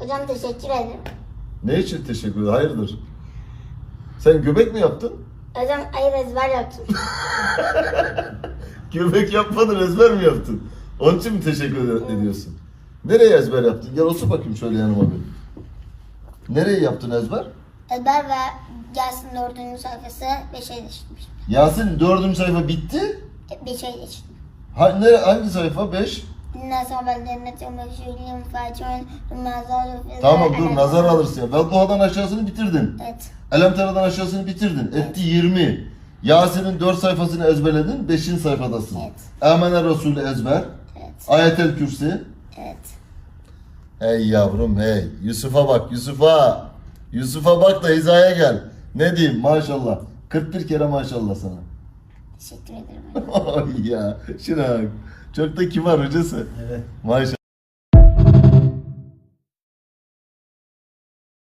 Hocam teşekkür ederim. Ne için teşekkür ederim? Hayırdır? Sen göbek mi yaptın? Hocam hayır ezber yaptım. göbek yapmadın ezber mi yaptın? Onun için mi teşekkür ediyorsun? Nereye ezber yaptın? Gel otur bakayım şöyle yanıma bir. Nereye yaptın ezber? Ezber ve Yasin 4. sayfası 5'e geçmiş. Yasin 4. sayfa bitti. 5'e geçtim. Ha, nere, hangi sayfa? 5? Tamam dur nazar alırsın. ya. Velduha'dan aşağısını bitirdin. Evet. Elem Tera'dan aşağısını bitirdin. Etti 20. Yasin'in 4 sayfasını ezberledin. 5. sayfadasın. Evet. Amener Resulü ezber. Evet. Ayetel Kürsi. Evet. Hey yavrum hey. Yusuf'a bak Yusuf'a. Yusuf'a bak da hizaya gel. Ne diyeyim maşallah. 41 kere maşallah sana. Teşekkür ederim. Ay ya şuna bak. Çok da kibar hocası. Evet. Maşallah.